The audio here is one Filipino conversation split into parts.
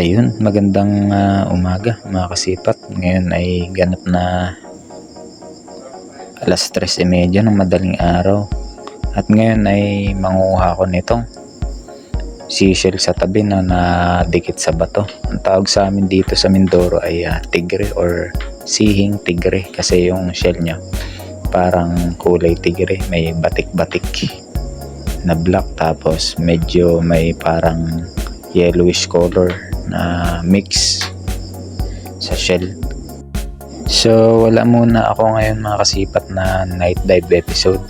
Ayun, magandang ah, umaga mga kasipat. Ngayon ay ganap na alas 3.30 ng madaling araw. At ngayon ay manguha ko nitong seashell sa tabi na nadikit sa bato. Ang tawag sa amin dito sa Mindoro ay ah, tigre or sihing tigre kasi yung shell niya parang kulay tigre, may batik-batik na black tapos medyo may parang yellowish color na mix sa shell. So wala muna ako ngayon mga kasipat na night dive episode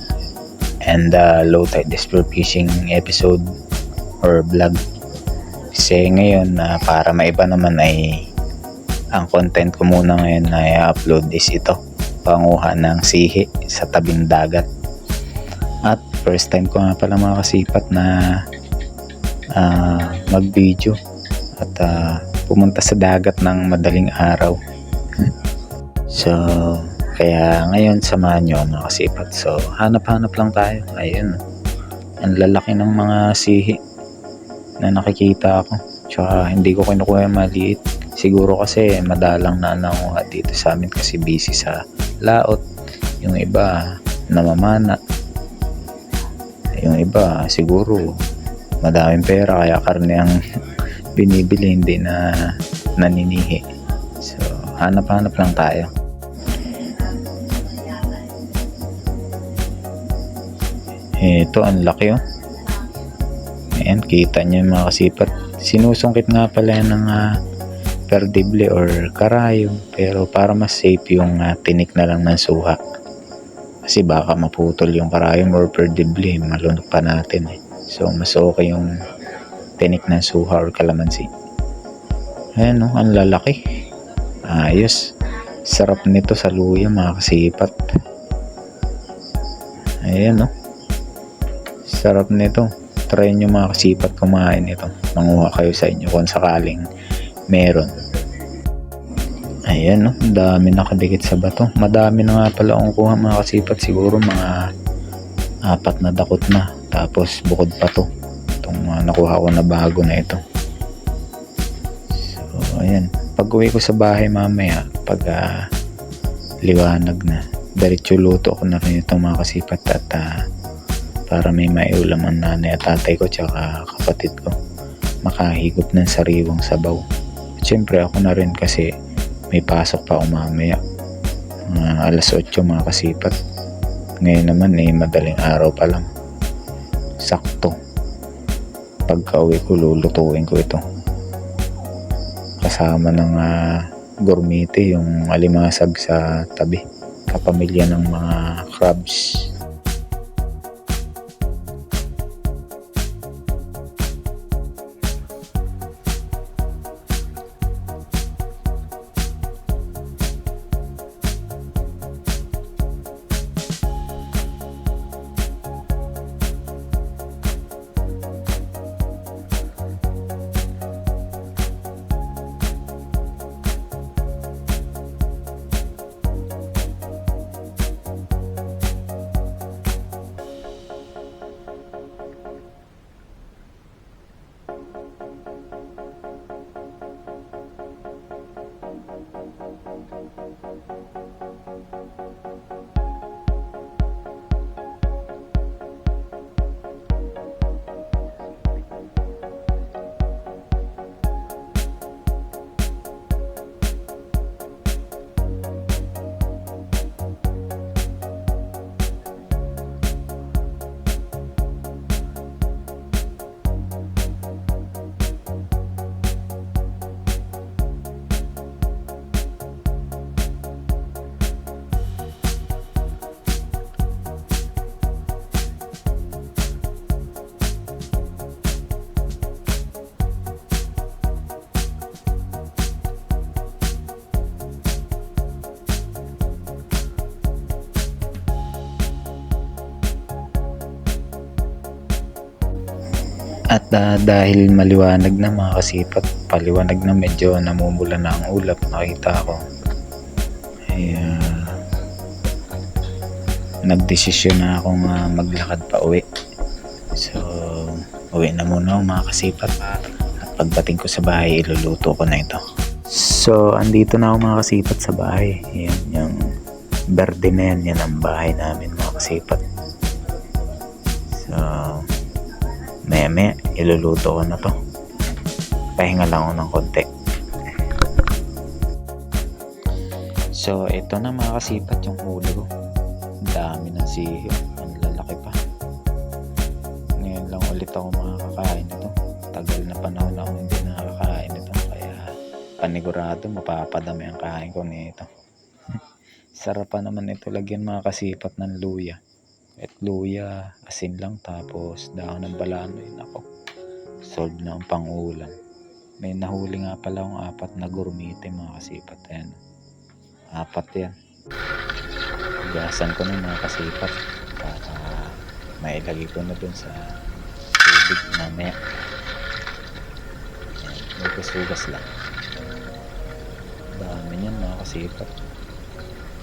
and uh, low tide explore fishing episode or vlog. Kasi ngayon na para maiba naman ay ang content ko muna ngayon na i-upload is ito panguha ng sihi sa tabing dagat. At first time ko nga pala mga kasipat na ah, mag-video at ah, pumunta sa dagat ng madaling araw. so, kaya ngayon samahan nyo mga kasipat. So, hanap-hanap lang tayo. Ayun. Ang lalaki ng mga sihi na nakikita ako. Tsaka hindi ko kinukuha yung maliit. Siguro kasi madalang na nanguha dito sa amin kasi busy sa laot. Yung iba namamana. Yung iba siguro madaming pera kaya karne ang binibili hindi na naninihi. So, hanap-hanap lang tayo. Ito, ang laki oh. Ayan, kita nyo mga kasipat. Sinusungkit nga pala ng ah, perdible or karayom. Pero para mas safe yung ah, tinik na lang ng suha. Kasi baka maputol yung karayom or perdible. Malunok pa natin eh. So, mas okay yung tinik ng suha or kalamansi. Ayan oh, ang lalaki. Ayos. Sarap nito sa luya mga kasipat. Ayan oh. Sarap nito. Try nyo mga kasipat kumain nito. Manguha kayo sa inyo kung sakaling meron. Ayan no, dami nakadikit sa bato. Madami na nga pala akong kuha mga kasipat. Siguro mga apat na dakot na. Tapos bukod pa to. Itong mga nakuha ko na bago na ito. So, ayan. Pag uwi ko sa bahay mamaya, pag ah, liwanag na, diretso luto ko na rin itong mga kasipat at ah, para may maiulam ang nanay at tatay ko tsaka kapatid ko makahigop ng sariwang sabaw. At syempre ako na rin kasi may pasok pa ako mamaya. Mga alas 8 mga kasipat. Ngayon naman eh madaling araw pa lang. Sakto. Pagka uwi ko lulutuin ko ito. Kasama ng ah, gourmete yung alimasag sa tabi. Kapamilya ng mga crabs. At ah, dahil maliwanag na mga kasipat, paliwanag na medyo namumula na ang ulap nakita ko. Ay, ah, nagdesisyon na akong ah, maglakad pa uwi. So, uwi na muna ako mga kasipat. At pagdating ko sa bahay, iluluto ko na ito. So, andito na ako mga kasipat sa bahay. Yan, yung berde na yan. Yan ang bahay namin mga kasipat. So, maya maya, iluluto ko na to. Pahinga lang ako ng konti. So, ito na mga kasipat yung huli. Ang dami ng siyo. Ang lalaki pa. Ngayon lang ulit ako makakakain nito. Tagal na panahon ako hindi nakakain nito. Kaya panigurado mapapadami ang kain ko nito. Sarap pa naman ito lagyan mga kasipat ng luya. At luya, asin lang tapos dahon ng balanoy. Nako, solve na ang pangulam. May nahuli nga pala akong apat na gourmete mga kasipat. Ayan. Apat yan. Gasan ko na mga kasipat para mailagay ko na dun sa tubig mamaya. Ayan, Hugas-hugas lang. Dami niyan mga kasipat.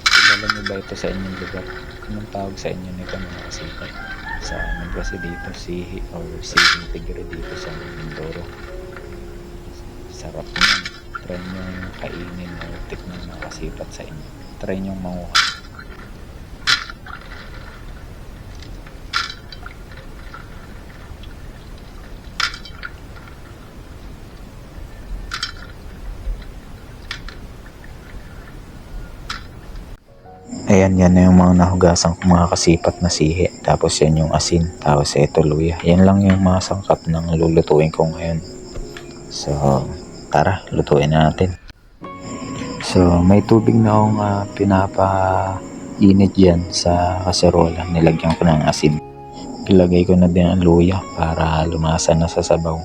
Kilala niyo ba ito sa inyong lugar? Anong tawag sa inyo nito mga kasipat? Sa amin kasi dito, sihi or sihing tigre dito sa Mindoro. Sarap niyan. Try nyo kainin o tikman mga kasipat sa inyo. Try nyo manguha. Ayan, yan na yung mga nahugasan ko mga kasipat na sihi. Tapos yan yung asin. Tapos ito luya. Yan lang yung mga sangkap ng lulutuin ko ngayon. So, tara, lutuin na natin. So, may tubig na akong ah, pinapa-init dyan sa kaserola. Nilagyan ko ng asin. Ilagay ko na din ang luya para lumasa na sa sabaw.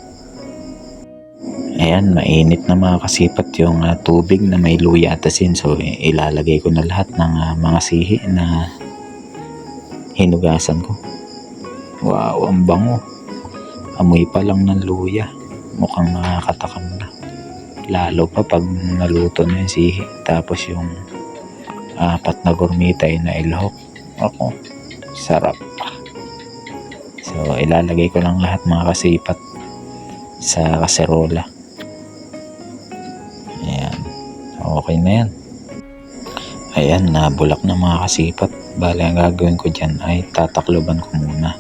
Ayan, mainit na mga kasipat yung ah, tubig na may luya at asin. So, ilalagay ko na lahat ng ah, mga sihi na hinugasan ko. Wow, ang bango. Amoy pa lang ng luya. Mukhang nakakatakam na. Lalo pa pag naluto na yung sihi. Tapos yung apat na gourmita ay nailhok. Ako, sarap pa. So, ilalagay ko lang lahat mga kasipat sa kaserola. Okay na yan. Ayan, nabulak na mga kasipat. Bale, ang gagawin ko dyan ay tatakloban ko muna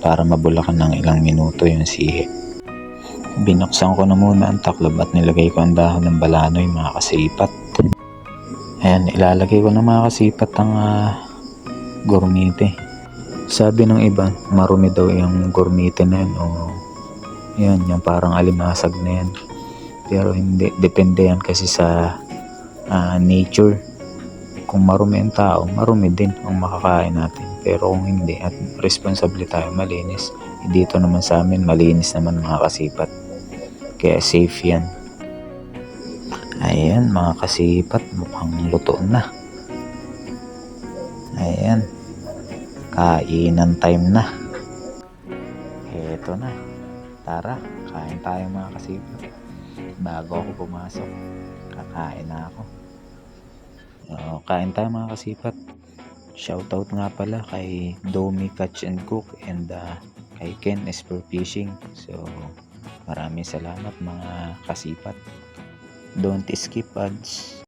para mabulakan ng ilang minuto yung sihi. Binuksan ko na muna ang taklob at nilagay ko ang dahon ng balanoy mga kasipat. Ayan, ilalagay ko na mga kasipat ang ah, gourmete. Sabi ng iba, marumi daw yung gourmete na yun o yan, yung parang alimasag na yan. Pero hindi, depende yan kasi sa ah, nature. Kung marumi ang tao, marumi din ang makakain natin. Pero kung hindi at responsable tayo, malinis. Dito naman sa amin, malinis naman mga kasipat. Kaya safe yan. Ayan mga kasipat, mukhang luto na. Ayan. Kainan time na. Eto na. Tara, kain tayo mga kasipat. Bago ako pumasok, kakain na ako. Oo, kain tayo mga kasipat. Shoutout nga pala kay Domi Catch and Cook and uh, kay Ken Esper Fishing. So, maraming salamat mga kasipat. Don't skip ads.